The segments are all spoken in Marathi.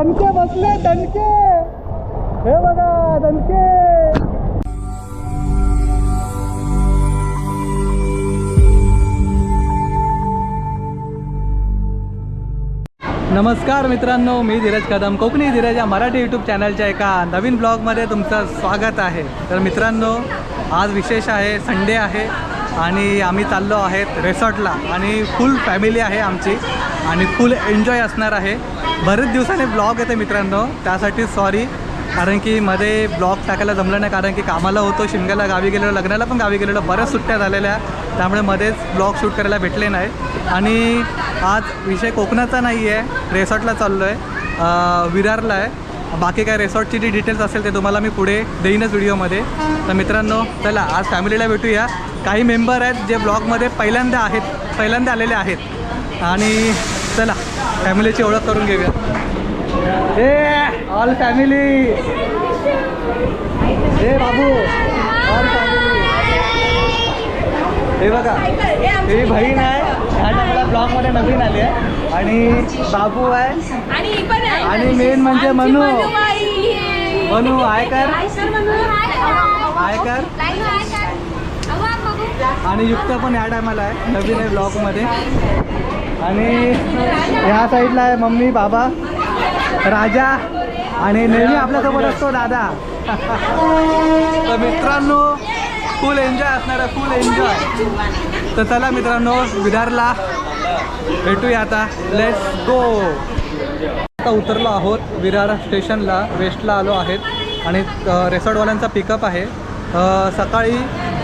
दणके बसले दणके. हे बघा दणके. नमस्कार मित्रांनो मी धीरज कदम कोकणी धीरज या मराठी यूट्यूब चॅनलच्या एका नवीन ब्लॉगमध्ये तुमचं स्वागत आहे. तर मित्रांनो आज विशेष आहे संडे आहे. आणि आम्ही चाललो आहेत रेसॉर्टला. आणि फुल फॅमिली आहे आमची. आणि फुल एन्जॉय असणार आहे. बरेच दिवसाने ब्लॉग येते मित्रांनो. त्यासाठी सॉरी. कारण की मध्ये ब्लॉग टाकायला जमलं नाही. कारण की कामाला होतो शिमग्याला गावी गेलेलो लग्नाला पण गावी गेलेलो. बऱ्याच सुट्ट्या झालेल्या. त्यामुळे मध्येच ब्लॉग शूट करायला भेटले नाही. आणि आज विषय कोकणाचा नाही आहे रेसॉर्टला चाललो आहे विरारला आहे. बाकी काय रेसॉर्टची जी डिटेल्स असेल ते तुम्हाला मी पुढे देईनच व्हिडिओमध्ये तर मित्रांनो चला आज फॅमिलीला भेटूया. काही मेंबर आहेत जे ब्लॉगमध्ये पहिल्यांदा आहेत पहिल्यांदा आलेले आहेत. आणि चला फॅमिलीची ओळख करून घेऊया. ए ऑल फॅमिली ए बाबू ऑल फॅमिली हे बघा हे बहीण आहे. ह्या टायमाला ब्लॉगमध्ये नवीन आली आहे. आणि बाबू आहे. आणि मेन म्हणजे मनू. मनू आयकर. आयकर. आणि युक्त पण ह्या टायमाला आहे नवीन आहे ब्लॉगमध्ये. आणि ह्या साईडला आहे मम्मी बाबा राजा आणि नेहमी आपल्यासोबत असतो दादा. तर मित्रांनो फुल एन्जॉय असणार आहे फुल एन्जॉय तर चला मित्रांनो विदारला भेटूया आता. लेट्स गो आता उतरलो आहोत. विरार स्टेशनला वेस्टला आलो आहेत. आणि रेसॉर्टवाल्यांचा पिकअप आहे. सकाळी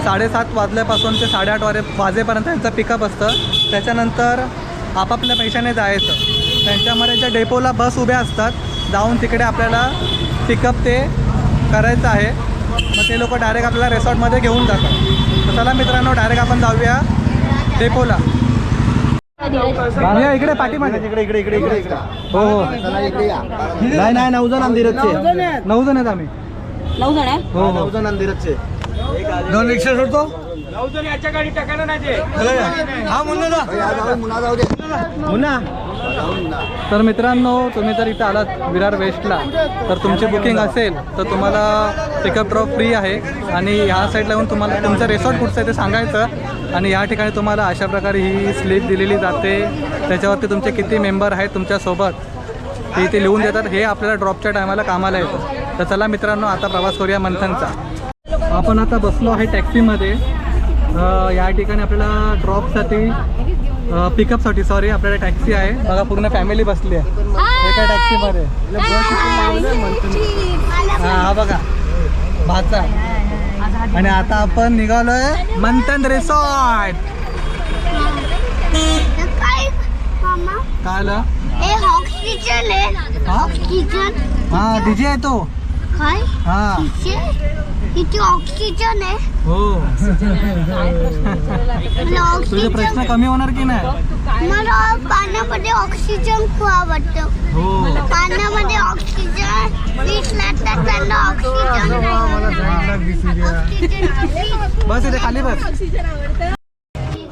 साडेसात वाजल्यापासून ते साडेआठ वाजे वाजेपर्यंत त्यांचं पिकअप असतं. त्याच्यानंतर आपापल्या पैशाने जायचं. त्यांच्यामध्ये ज्या डेपोला बस उभ्या असतात. जाऊन तिकडे आपल्याला पिकअप ते करायचं आहे. मग ते लोक डायरेक्ट आपल्याला रेसॉर्टमध्ये घेऊन जातात. तर चला मित्रांनो डायरेक्ट आपण जाऊया डेपोला या इकडे पाठीमागे. इकडे इकडे इकडे इकडे इकडे. हो हो. चला इकडे या. नाही नाही नऊ जण अंदिरचे नऊ जण आहेत. आम्ही. नऊ जण आहे हो हो. नऊ जण अंदिरचे दोन रिक्षा सोडतो? हा मुन्ना मुन्ना जाऊ दे. मुन्ना. तर मित्रांनो तुम्ही जर इथं आलात विरार वेस्टला तर तुमची बुकिंग असेल तर तुम्हाला पिकअप ड्रॉप फ्री आहे. आणि ह्या साईडला येऊन तुम्हाला तुमचं रिसॉर्ट कुठचं आहे ते सांगायचं. आणि या ठिकाणी तुम्हाला अशा प्रकारे ही स्लिप दिलेली जाते त्याच्यावरती तुमचे किती मेंबर आहेत तुमच्यासोबत ते इथे लिहून देतात हे आपल्याला ड्रॉपच्या टायमाला कामाला येतं तर चला मित्रांनो आता प्रवास करूया मंथनचा आपण आता बसलो आहे टॅक्सीमध्ये या ठिकाणी आपल्याला ड्रॉपसाठी पिकअपसाठी सॉरी आपल्याला टॅक्सी आहे बघा पूर्ण फॅमिली बसली आहे एका टॅक्सीमध्ये हा बघा भाचा आणि आता आपण निघालोय मंथन रिसॉर्ट. काय आलं? हा डीजे आहे तो. काय? हा. इथे? इथे ऑक्सिजन आहे. हो. मला तुझे प्रश्न ऑक्सिजन कमी होणार की नाही? मला पाण्यामध्ये ऑक्सिजन खूप आवडतं. हो. पाण्यामध्ये ऑक्सिजन वीस लागतात त्यांना ऑक्सिजन ऑक्सिजन बस इथे खाली बस.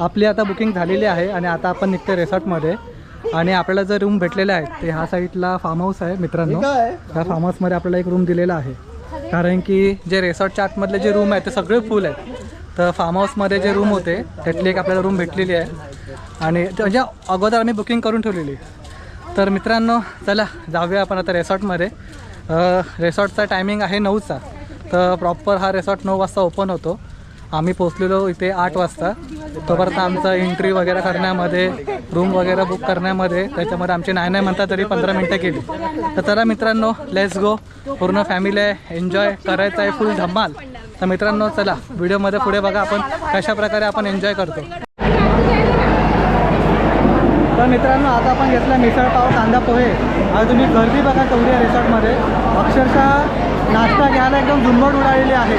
आपली आता बुकिंग झालेली आहे आणि आता आपण निघतो रिसॉर्टमध्ये आणि आपल्याला जर रूम भेटलेले आहेत ते ह्या साईडला फार्म हाऊस आहे मित्रांनो. ह्या फार्म हाऊसमध्ये आपल्याला एक रूम दिलेला आहे. कारण की जे रिसॉर्टच्या आतमधले जे रूम आहेत ते सगळे फुल आहेत. तर फार्म हाऊसमध्ये जे रूम होते त्यातली एक आपल्याला रूम भेटलेली आहे. आणि म्हणजे अगोदर आम्ही बुकिंग करून ठेवलेली. तर मित्रांनो चला जाऊया आपण आता रिसॉर्टमध्ये रिसॉर्टचा टायमिंग आहे नऊचा. तर प्रॉपर हा रिसॉर्ट नऊ वाजता ओपन होतो. आम्ही पोचलेलो इथे आठ वाजता. तोपर्यंत आमचं एंट्री वगैरे करण्यामध्ये रूम वगैरे बुक करण्यामध्ये त्याच्यामध्ये आमची नाही नाही म्हणता तरी पंधरा मिनटं गेली. तर चला मित्रांनो लेट्स गो पूर्ण फॅमिली आहे एन्जॉय करायचं आहे फुल धमाल. तर मित्रांनो चला व्हिडिओमध्ये पुढे बघा आपण कशा प्रकारे आपण एन्जॉय करतो. तर मित्रांनो आता आपण घेतला मिसळपाव कांदा पोहे. आज तुम्ही गर्दी बघा तेवढी रिसॉर्टमध्ये अक्षरशः नाश्ता घ्यायला एकदम झुंबड उडालेली आहे.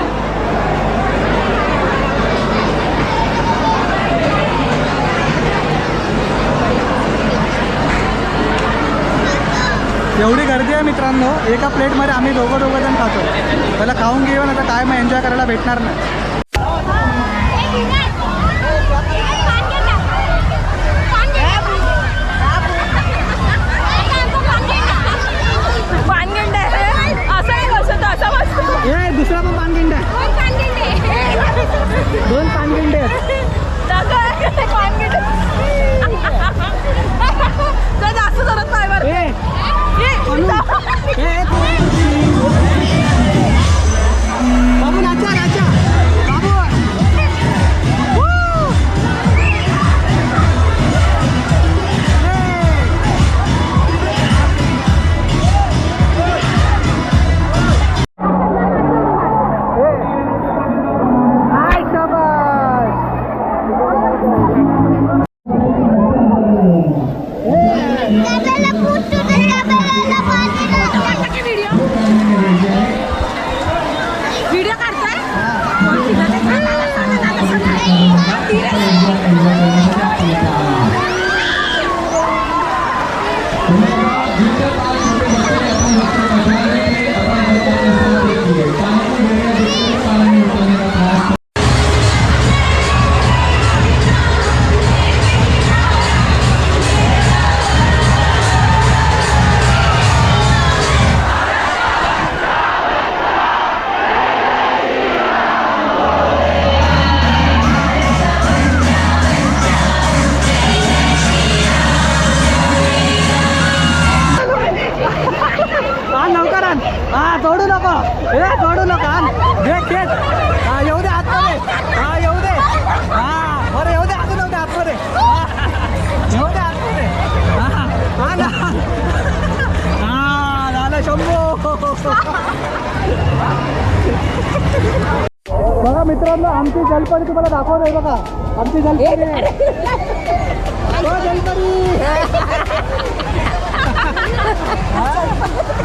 एवढी गर्दी आहे मित्रांनो एका प्लेटमध्ये आम्ही दोघं दोघं जण खातो. त्याला खाऊन घेऊन आता काय मग एन्जॉय करायला भेटणार नाही. सोडू नको. ए सोडू नका. आण. घे. खेच हा येऊ दे आतमध्ये. हा येऊ दे. हा बरं येऊ दे अजून येऊ दे आतमध्ये. येऊ दे आतमध्ये. हा हा ना. हा झालं शंभू. बघा मित्रांनो आमची जलपरी तुम्हाला दाखवतोय बघा. आमची जलपरी. हो, जलपरी.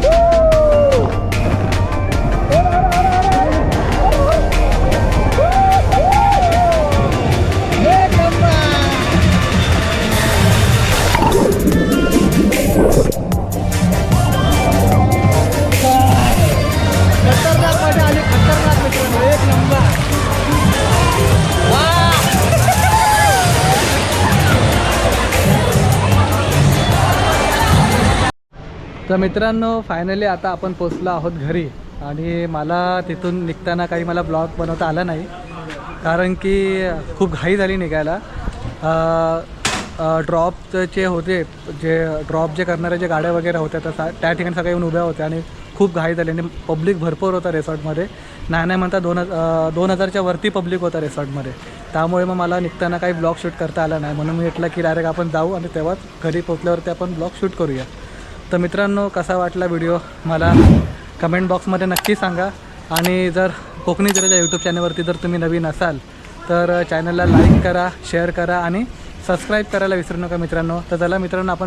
Woo! तर मित्रांनो फायनली आता आपण पोचलो आहोत घरी. आणि मला तिथून निघताना काही मला ब्लॉग बनवता आला नाही. कारण की खूप घाई झाली निघायला. ड्रॉपचे होते जे ड्रॉप जे करणारे जे गाड्या वगैरे होत्या त्या सा- त्या ठिकाणी सगळ्या येऊन उभ्या होत्या आणि खूप घाई झाली. आणि पब्लिक भरपूर होता रिसॉर्टमध्ये नाही नाही म्हणता दोन दोन हजारच्या वरती पब्लिक होता रिसॉर्टमध्ये त्यामुळे मग मला निघताना काही ब्लॉग शूट करता आला नाही. म्हणून मी म्हटलं की डायरेक्ट आपण जाऊ आणि तेव्हाच घरी पोचल्यावरती आपण ब्लॉग शूट करूया. तर मित्रांनो कसा वाटला व्हिडिओ मला कमेंट बॉक्समध्ये नक्की सांगा. आणि जर कोकणी जराच्या यूट्यूब चॅनलवरती जर तुम्ही नवीन असाल तर चॅनलला लाईक करा शेअर करा आणि सबस्क्राईब करायला विसरू नका मित्रांनो. तर चला मित्रांनो आपण